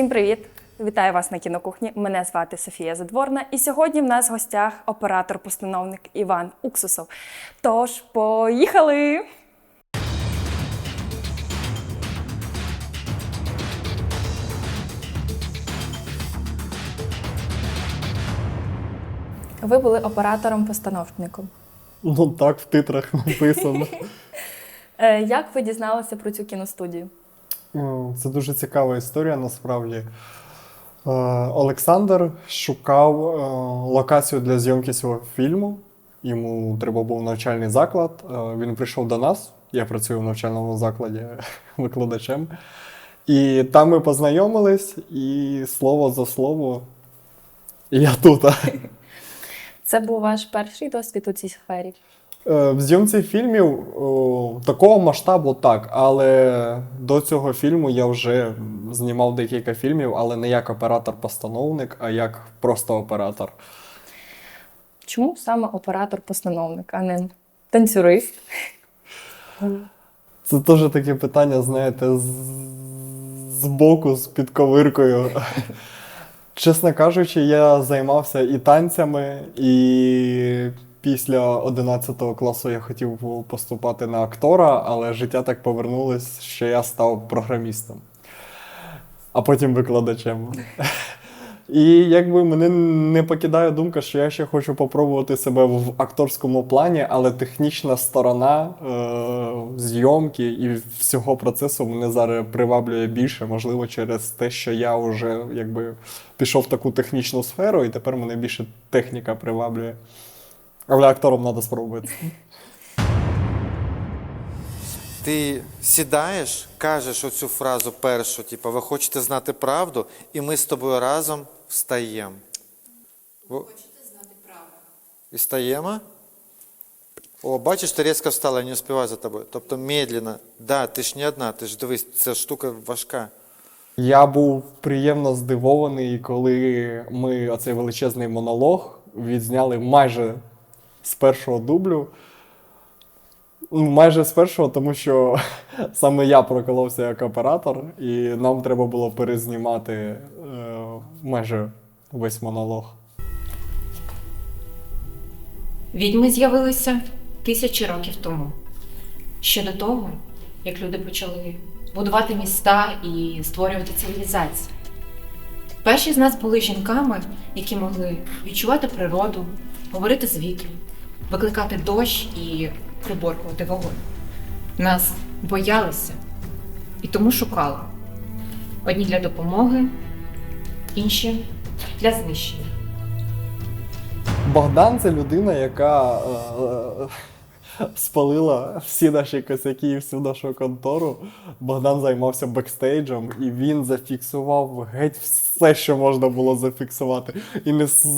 Всім привіт! Вітаю вас на кінокухні. Мене звати Софія Задворна, і сьогодні в нас в гостях оператор-постановник Іван Уксусов. Тож, поїхали! Ви були оператором-постановником. Ну так, в титрах написано. Е, Як ви дізналися про цю кіностудію? М, Це дуже цікава історія насправді. Е, Олександр шукав е, локацію для зйомки цього фільму. Йому треба був навчальний заклад. Е, Він прийшов до нас. Я працюю в навчальному закладі викладачем. І там ми познайомились, і слово за слово. Я тут. Це був ваш перший досвід у цій сфері. Е, В зйомці фільмів о, такого масштабу так, але до цього фільму я вже знімав декілька фільмів, але не як оператор-постановник, а як просто оператор. Чому саме оператор-постановник, а не танцюрист? Це теж таке питання, знаєте, з, з боку, з підковиркою. Чесно кажучи, я займався і танцями, і після 11 класу я хотів поступати на актора, але життя так повернулось, що я став програмістом, а потім викладачем. І якби мене не покидає думка, що я ще хочу попробувати себе в акторському плані, але технічна сторона е- зйомки і всього процесу мене зараз приваблює більше, можливо, через те, що я вже якби пішов в таку технічну сферу, і тепер мене більше техніка приваблює. Але актором треба спробувати. Ти сідаєш, кажеш оцю фразу першу, типу, ви хочете знати правду, і ми з тобою разом встаємо. Ви Хочете знати правду? І стаємо? О, бачиш, ти різко встала, я не успіваю за тобою. Тобто медленно. Да, ти ж не одна, ти ж дивись, ця штука важка. Я був приємно здивований, коли ми оцей величезний монолог відзняли майже з першого дублю. Ну, Майже з першого, тому що саме я проколовся як оператор, і нам треба було перезнімати е, майже весь монолог. Відьми з'явилися тисячі років тому. Ще до того, як люди почали будувати міста і створювати цивілізації. Перші з нас були жінками, які могли відчувати природу, говорити з вітром, викликати дощ і приборкувати вогонь. Нас боялися і тому шукали. Одні для допомоги, інші для знищення. Богдан це людина, яка е, е, спалила всі наші косяки і всю нашу контору. Богдан займався бекстейджем, і він зафіксував геть все, що можна було зафіксувати. І не с-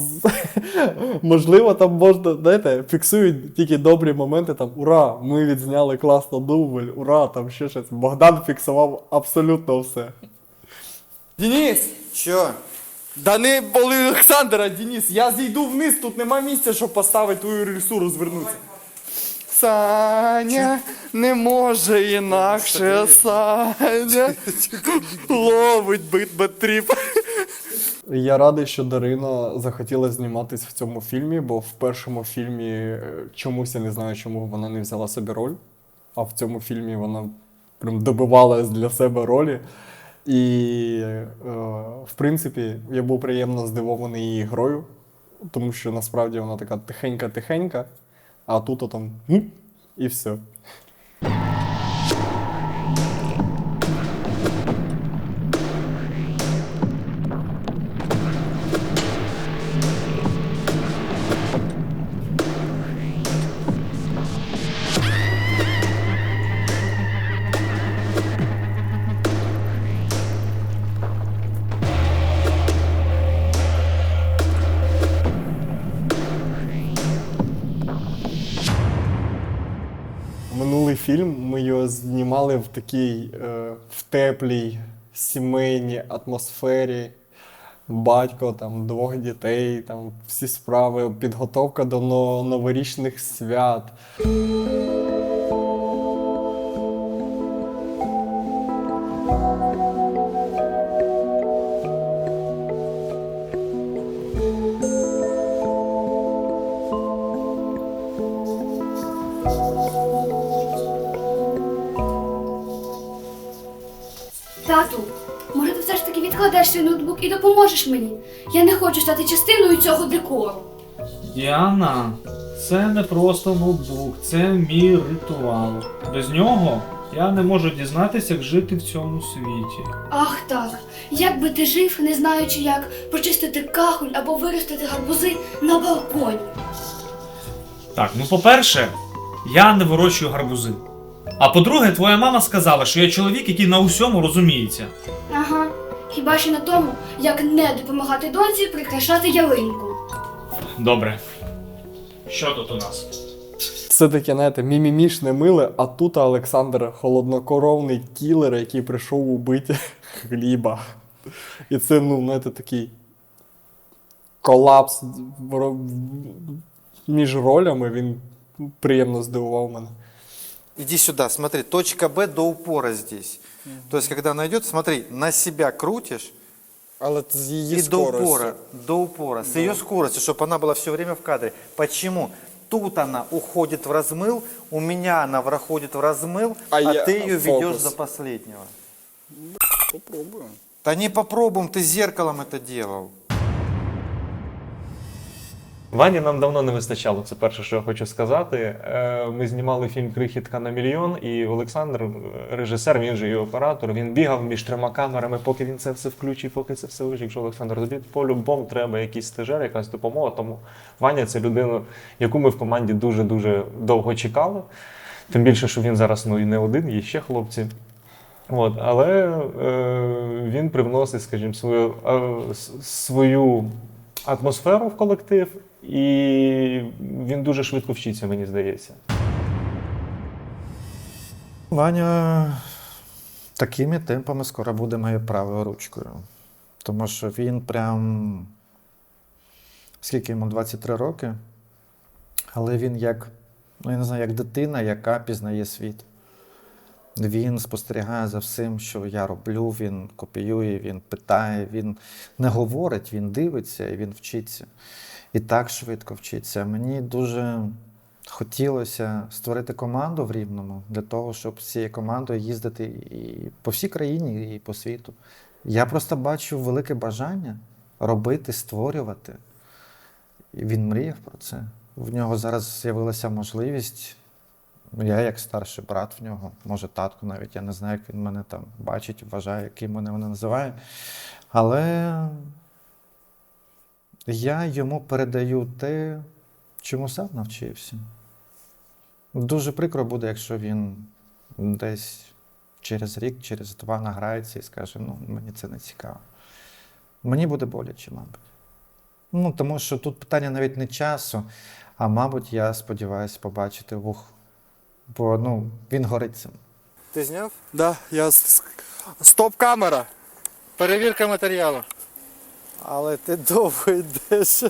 можливо, там можна, знаєте, фіксують тільки добрі моменти. Там ура! Ми відзняли класно дубль, ура! Там ще щось. Богдан фіксував абсолютно все. Денис! Що? Да не Олександра, Денис, я зійду вниз, тут нема місця, щоб поставити твою рельсу розвернутися. Саня не може інакше, Саня ловить бит-бет-тріп. Я радий, що Дарина захотіла зніматись в цьому фільмі, бо в першому фільмі е, чомусь я не знаю, чому вона не взяла собі роль. А в цьому фільмі вона прям добивалась для себе ролі. І, е, в принципі, я був приємно здивований її грою, тому що насправді вона така тихенька-тихенька, а тут там и все. Фільм ми його знімали в такій е, в теплій сімейній атмосфері. Батько, там, двох дітей, там, всі справи, підготовка до новорічних свят. Ж свій ноутбук і допоможеш мені? Я не хочу стати частиною цього декору. Діана, це не просто ноутбук, це мій ритуал. Без нього я не можу дізнатися, як жити в цьому світі. Ах так. Як би ти жив, не знаючи, як почистити кахоль або виростити гарбузи на балконі? Так, ну по-перше, я не вирощую гарбузи. А по-друге, твоя мама сказала, що я чоловік, який на усьому розуміється. Ага. Хіба що на тому, як не допомагати доньці прикрашати ялинку. Добре. Що тут у нас? Це таке, знаєте, мімімішне миле, а тут Олександр холоднокоровний кілер, який прийшов убити хліба. І це, ну, знаєте, такий колапс між ролями. Він приємно здивував мене. Иди сюда, смотри, точка Б до упора здесь. То есть, когда она идет, смотри, на себя крутишь Але з її и до упора, до упора, с ее скоростью, чтобы она была все время в кадре. Почему? Тут она уходит в размыл, у меня она проходит в размыл, А а, я- ты ее фокус. ведешь до последнего. Попробуємо. Да не попробуем, ты зеркалом это делал. Вані нам давно не вистачало, це перше, що я хочу сказати. Е, Ми знімали фільм Крихітка на мільйон, і Олександр, е, режисер, він же і оператор, він бігав між трьома камерами, поки він це все включив, поки це все вижив. Що Олександр, тобі по-любому треба якийсь стажер, якась допомога. Тому Ваня це людина, яку ми в команді дуже-дуже довго чекали. Тим більше, що він зараз ну, і не один, є ще хлопці. От, але е, він привносить, скажімо, свою, е, свою атмосферу в колектив, і він дуже швидко вчиться, мені здається. Ваня такими темпами скоро буде моєю правою ручкою. Тому що він прям. Скільки йому 23 роки, але він як, ну я не знаю, як дитина, яка пізнає світ. Він спостерігає за всім, що я роблю, він копіює, він питає, він не говорить, він дивиться і він вчиться. І так швидко вчиться. Мені дуже хотілося створити команду в Рівному для того, щоб з цією командою їздити і по всій країні, і по світу. Я просто бачу велике бажання робити, створювати. І він мріяв про це. В нього зараз з'явилася можливість. Ну, Я як старший брат в нього, може татко навіть, я не знаю, як він мене там бачить, вважає, яким мене вони називає. Але я йому передаю те, чому сам навчився. Дуже прикро буде, якщо він десь через рік, через два награється і скаже, ну, мені це не цікаво. Мені буде боляче, мабуть. Ну, тому що тут питання навіть не часу, а мабуть, я сподіваюся побачити вух. Бо ну, він горить цим. Ти зняв? Да, я стоп-камера. Перевірка матеріалу. Але ти довго йдеш.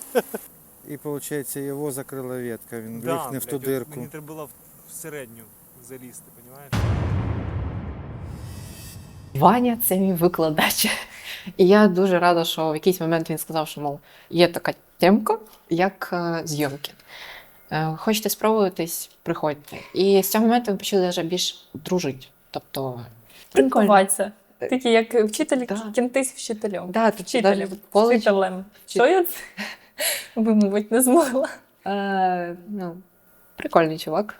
І виходить, його закрила ветка, він ліг не в ту дирку. Мені треба було в середню залізти, розумієш? Ваня це мій викладач. І я дуже рада, що в якийсь момент він сказав, що мов є така темка, як е, зйомки. Е, Хочете спробуватись, приходьте. І з цього моменту ми почали вже більш дружити. Тобто, прикольно. Такі як вчитель Да. кінти з вчителем. Да, Вчителем. навіть в коледжі. Вчителем. Що я це? Ви, мабуть, не змогла. Е, ну, прикольний чувак.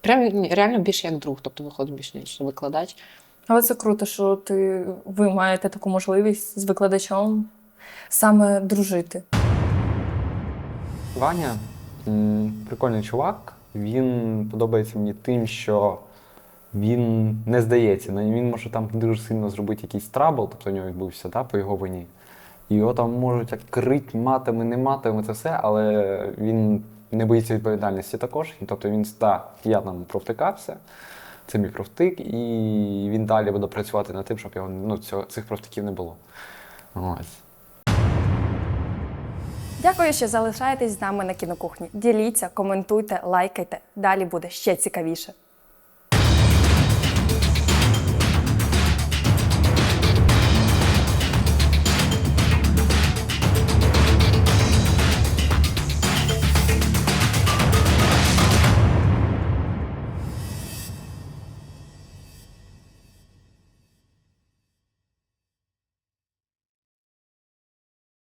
Прям реально більше як друг, тобто виходить більше ніж викладач. Але це круто, що ти, ви маєте таку можливість з викладачом саме дружити. Ваня прикольний чувак. Він подобається мені тим, що він не здається. Ну, Він може там дуже сильно зробити якийсь трабл, тобто у нього відбувся да, по його вині. Його там можуть як крить матами, не матами, це все, але він не боїться відповідальності також. Тобто він да, я там провтикався, це мій провтик, і він далі буде працювати над тим, щоб його ну, цього, цих провтиків не було. Ось. Дякую, що залишаєтесь з нами на кінокухні. Діліться, коментуйте, лайкайте. Далі буде ще цікавіше.